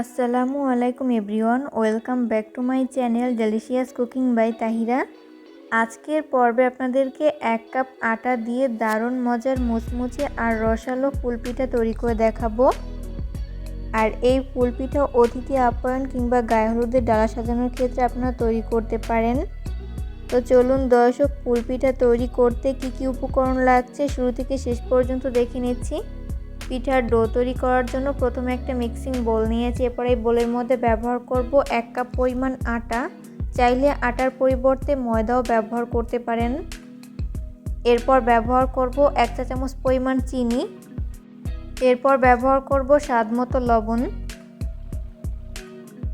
আসসালামু আলাইকুম everyone, welcome back to my channel delicious cooking by Tahira. আজকের পর্বে আপনাদেরকে এক কাপ আটা দিয়ে দারুণ মজার মুচমুচে আর রসালো ফুলপিঠা তৈরি করে দেখাবো। আর এই ফুলপিঠা অতিথি আপ্যায়ন কিংবা গায়ে হলুদের ডালা সাজানোর ক্ষেত্রে আপনারা তৈরি করতে পারেন। তো চলুন দর্শক, ফুলপিঠা তৈরি করতে কি কি উপকরণ লাগছে, শুরু থেকে শেষ পর্যন্ত দেখে নিচ্ছি। পিঠার ডো তৈরি করার জন্য প্রথমে একটা মিক্সিং বোল নিয়েছি। এরপর এই বোলের মধ্যে ব্যবহার করব এক কাপ পরিমাণ আটা। চাইলে আটার পরিবর্তে ময়দাও ব্যবহার করতে পারেন। এরপর ব্যবহার করব এক চা চামচ পরিমাণ চিনি। এরপর ব্যবহার করব স্বাদ মতো লবণ।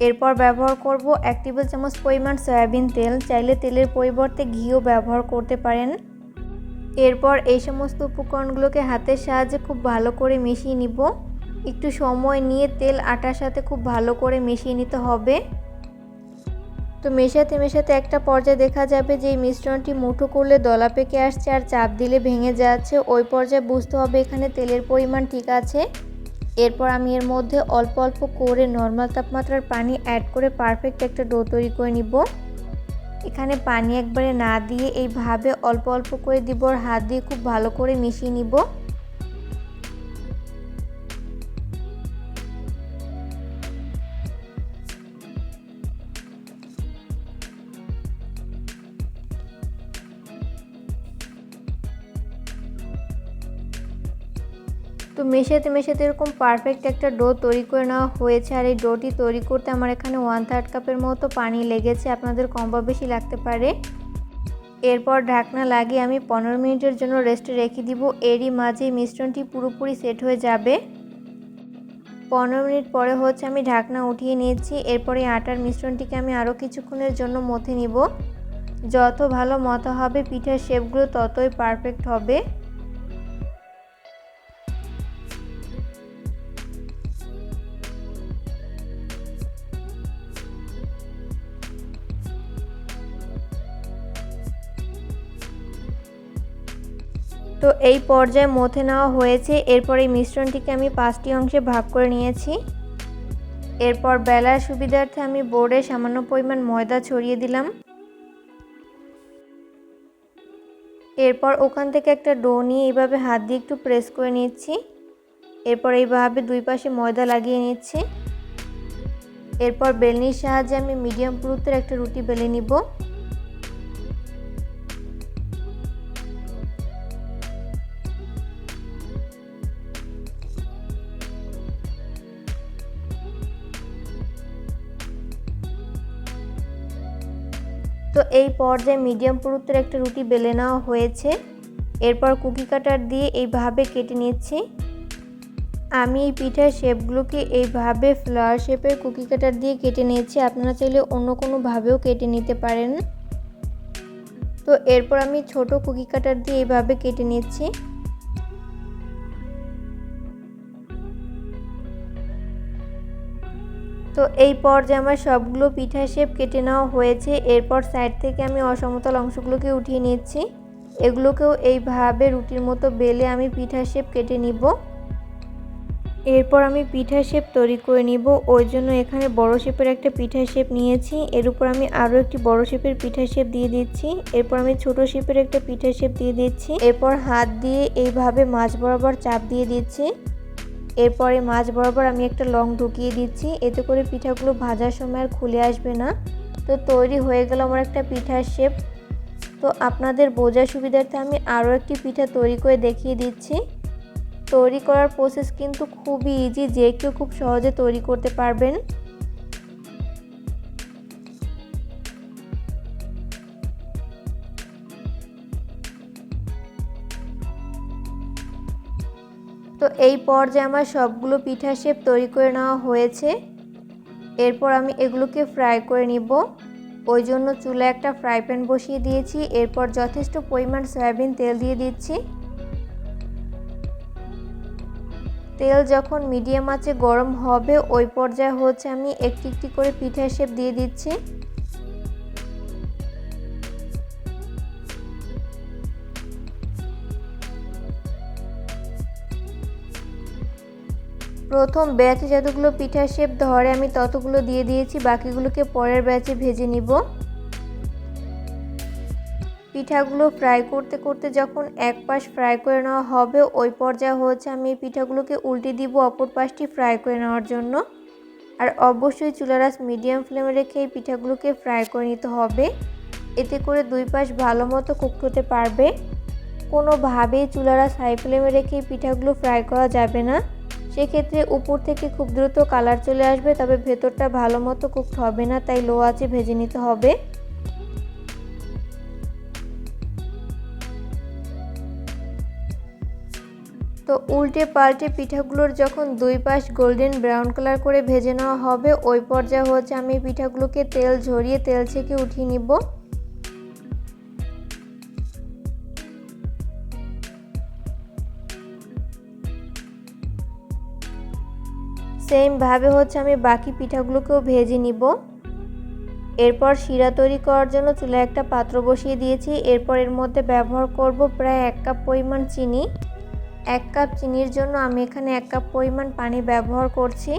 এরপর ব্যবহার করব এক টেবিল চামচ পরিমাণ সয়াবিন তেল। চাইলে তেলের পরিবর্তে ঘিও ব্যবহার করতে পারেন। এরপর এই সমস্ত উপকরণগুলোকে হাতের সাহায্যে খুব ভালো করে মিশিয়ে নিব। একটু সময় নিয়ে তেল আটার সাথে খুব ভালো করে মিশিয়ে নিতে হবে। তো মেশাতে মেশাতে একটা পর্যায়ে দেখা যাবে যে এই মিশ্রণটি মুঠো করলে দলা পেকে আসছে আর চাপ দিলে ভেঙে যাচ্ছে। ওই পর্যায়ে বুঝতে হবে এখানে তেলের পরিমাণ ঠিক আছে। এরপর আমি এর মধ্যে অল্প অল্প করে নর্মাল তাপমাত্রার পানি অ্যাড করে পারফেক্ট একটা ডো তৈরি করে নিব। এখানে পানি একবারে না দিয়ে এইভাবে অল্প অল্প করে দিব আর হাত দিয়ে খুব ভালো করে মিশিয়ে নিব। তো মেশাতে মেশাতে এরকম পারফেক্ট একটা ডো তৈরি করে নেওয়া হয়েছে। আর এই ডোটি তৈরি করতে আমার এখানে ওয়ান থার্ড কাপের মতো পানি লেগেছে। আপনাদের কম বা বেশি লাগতে পারে। এরপর ঢাকনা লাগিয়ে আমি পনেরো মিনিটের জন্য রেস্টে রেখে দিব। এরই মাঝে মিশ্রণটি পুরোপুরি সেট হয়ে যাবে। পনেরো মিনিট পরে হচ্ছে আমি ঢাকনা উঠিয়ে নিয়েছি। এরপরে আটার মিশ্রণটিকে আমি আরও কিছুক্ষণের জন্য মথে নিব। যত ভালো মতো হবে, পিঠার শেপগুলো ততই পারফেক্ট হবে। তো এই পর্যায়ে মথে নেওয়া হয়েছে। এরপর এই মিশ্রণটিকে আমি পাঁচটি অংশে ভাগ করে নিয়েছি। এরপর বেলার সুবিধার্থে আমি বোর্ডে সামান্য পরিমাণ ময়দা ছড়িয়ে দিলাম। এরপর ওখান থেকে একটা ডো নিয়ে এইভাবে হাত দিয়ে একটু প্রেস করে নিচ্ছি। এরপর এইভাবে দুই পাশে ময়দা লাগিয়ে নিচ্ছি। এরপর বেলনির সাহায্যে আমি মিডিয়াম পুরুত্বের একটা রুটি বেলে নিব। তো এই পর্যায়ে মিডিয়াম পুরুত্বের একটা রুটি বেলে নেওয়া হয়েছে। এরপর কুকি কাটার দিয়ে এইভাবে কেটে নিচ্ছি। আমি এই পিঠার শেপগুলোকে এইভাবে ফ্লাওয়ার শেপের কুকি কাটার দিয়ে কেটে নিয়েছি। আপনারা চাইলে অন্য কোনোভাবেও কেটে নিতে পারেন। তো এরপর আমি ছোট কুকি কাটার দিয়ে এইভাবে কেটে নিচ্ছি। তো এই পর্যায়ে আমার সবগুলো পিঠা শেপ কেটে নেওয়া হয়েছে। এরপর সাইড থেকে আমি অসমতল অংশগুলোকে উঠিয়ে নিচ্ছি। এগুলোকেও এইভাবে রুটির মতো বেলে আমি পিঠা শেপ কেটে নিব। এরপর আমি পিঠা শেপ তৈরি করে নিব। ওই জন্য এখানে বড় শেপের একটা পিঠা শেপ নিয়েছি। এর উপর আমি আরও একটি বড় শেপের পিঠা শেপ দিয়ে দিচ্ছি। এরপর আমি ছোট শেপের একটা পিঠা শেপ দিয়ে দিচ্ছি। এরপর হাত দিয়ে এইভাবে মাছ বরাবর চাপ দিয়ে দিচ্ছি। এরপরে মাছ বরাবর আমি একটা লং ঢুকিয়ে দিচ্ছি। এতে করে পিঠাগুলো ভাজার সময় আর খুলে আসবে না। তো তৈরি হয়ে গেল আমার একটা পিঠার শেপ তো আপনাদের বোঝার সুবিধার্থে আমি আরও একটি পিঠা তৈরি করে দেখিয়ে দিচ্ছি। তৈরি করার প্রসেস কিন্তু খুবই ইজি যে কেউ খুব সহজে তৈরি করতে পারবেন। এই পর্যায়ে আমার সবগুলো পিঠা শেপ তৈরি করে নেওয়া হয়েছে। এরপর আমি এগুলোকে ফ্রাই করে নিব। ওই জন্য চুলে একটা ফ্রাই প্যান বসিয়ে দিয়েছি। এরপর যথেষ্ট পরিমাণ সয়াবিন তেল দিয়ে দিচ্ছি। তেল যখন মিডিয়াম আছে গরম হবে, ওই পর্যায়ে হচ্ছে আমি একটি একটি করে পিঠা শেপ দিয়ে দিচ্ছি। প্রথম ব্যাচে যতগুলো পিঠার শেপ ধরে আমি ততগুলো দিয়ে দিয়েছি, বাকিগুলোকে পরের ব্যাচে ভেজে নিব। পিঠাগুলো ফ্রাই করতে করতে যখন এক পাশ ফ্রাই করে নেওয়া হবে, ওই পর্যায়ে হচ্ছে আমি পিঠাগুলোকে উল্টে দিব অপর পাশটি ফ্রাই করে নেওয়ার জন্য। আর অবশ্যই চুলারাস মিডিয়াম ফ্লেমে রেখে এই পিঠাগুলোকে ফ্রাই করে নিতে হবে। এতে করে দুই পাশ ভালো মতো কুক হতে পারবে। কোনোভাবেই চুলারাস হাই ফ্লেমে রেখে পিঠাগুলো ফ্রাই করা যাবে না। সেক্ষেত্রে উপর থেকে খুব দ্রুত কালার চলে আসবে, তবে ভেতরটা ভালো মতো কুকড হবে না, তাই লো আছে ভেজে নিতে হবে। তো উল্টে পাল্টে পিঠাগুলোর যখন দুই পাশ গোল্ডেন ব্রাউন কালার করে ভেজে নেওয়া হবে, ওই পর্যায়ে হচ্ছে আমি পিঠাগুলোকে তেল ঝরিয়ে তেল থেকে উঠিয়ে নিব। সেমভাবে হচ্ছে আমি বাকি পিঠাগুলোকেও ভেজে নিব। এরপর শিরা তৈরি করার জন্য চুলায় একটা পাত্র বসিয়ে দিয়েছি। এরপর এর মধ্যে ব্যবহার করব প্রায় এক কাপ পরিমাণ চিনি। এক কাপ চিনির জন্য আমি এখানে এক কাপ পরিমাণ পানি ব্যবহার করছি।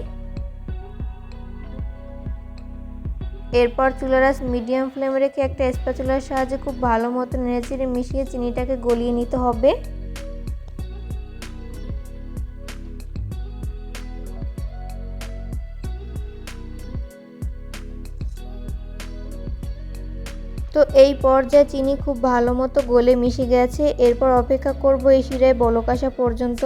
এরপর চুলারাস মিডিয়াম ফ্লেমে রেখে একটা স্প্যাচুলার সাহায্যে খুব ভালো মতো নেড়েচেড়ে মিশিয়ে চিনিটাকে গলিয়ে নিতে হবে। তো এই পর্যায়ে চিনি খুব ভালো মতো গলে মিশে গেছে। এরপর অপেক্ষা করব এই শিরায় বলক আসা পর্যন্ত।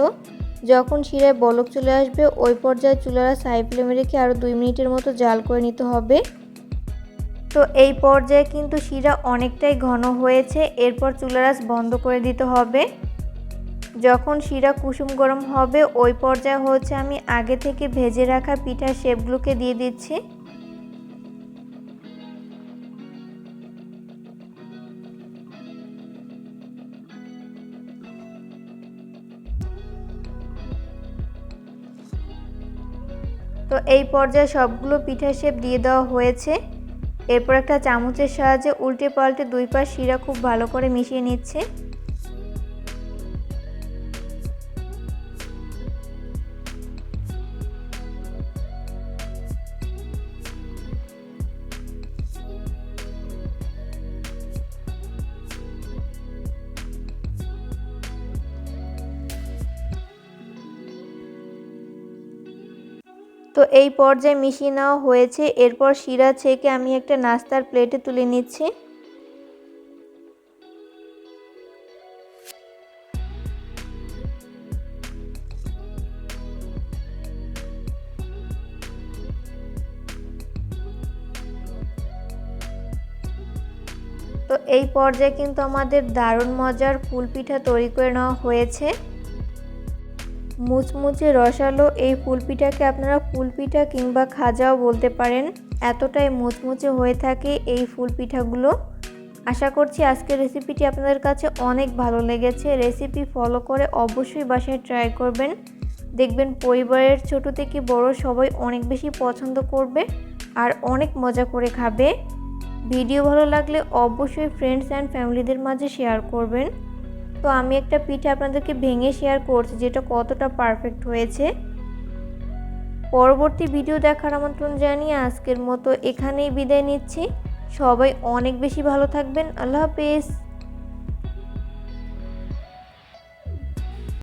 যখন শিরায় বলক চলে আসবে, ওই পর্যায়ে চুলারা সাই ফ্লেমে রেখে আরও দুই মিনিটের মতো জাল করে নিতে হবে। তো এই পর্যায়ে কিন্তু শিরা অনেকটাই ঘন হয়েছে। এরপর চুলারাস বন্ধ করে দিতে হবে। যখন শিরা কুসুম গরম হবে, ওই পর্যায়ে হচ্ছে আমি আগে থেকে ভেজে রাখা পিঠার শেপগুলোকে দিয়ে দিচ্ছি। তো এই পর্যায়ে সবগুলো পিঠা শেপ দিয়ে দেওয়া হয়েছে। এরপর একটা চামচের সাহায্যে উল্টে পাল্টে দুই পাশ শিরা খুব ভালো করে মিশিয়ে নিচ্ছে। তো এই পর্যায়ে মিশিয়ে নেওয়া হয়েছে। এরপর শিরা ছেঁকে আমি একটা নাস্তার প্লেটে তুলে নিচ্ছি। তো এই পর্যায়ে কিন্তু আমাদের দারুণ মজার ফুল পিঠা তৈরি করে নেওয়া হয়েছে। মুচমুচে রসালো এই ফুলপিঠাকে আপনারা ফুলপিঠা কিংবা খাজাও বলতে পারেন। এতটাই মুচমুচে হয়ে থাকে এই ফুলপিঠাগুলো। আশা করছি আজকের রেসিপিটি আপনাদের কাছে অনেক ভালো লেগেছে। রেসিপি ফলো করে অবশ্যই বাসায় ট্রাই করবেন। দেখবেন পরিবারের ছোট থেকে বড় সবাই অনেক বেশি পছন্দ করবে আর অনেক মজা করে খাবে। ভিডিও ভালো লাগলে অবশ্যই ফ্রেন্ডস অ্যান্ড ফ্যামিলিদের মাঝে শেয়ার করবেন। তো আমি একটা পিঠে আপনাদেরকে ভেঙে শেয়ার করছি, যেটা কতটা পারফেক্ট হয়েছে। পরবর্তী ভিডিও দেখার আমন্ত্রণ জানিয়ে আজকের মতো এখানেই বিদায় নিচ্ছি। সবাই অনেক বেশি ভালো থাকবেন। আল্লাহ হাফেজ।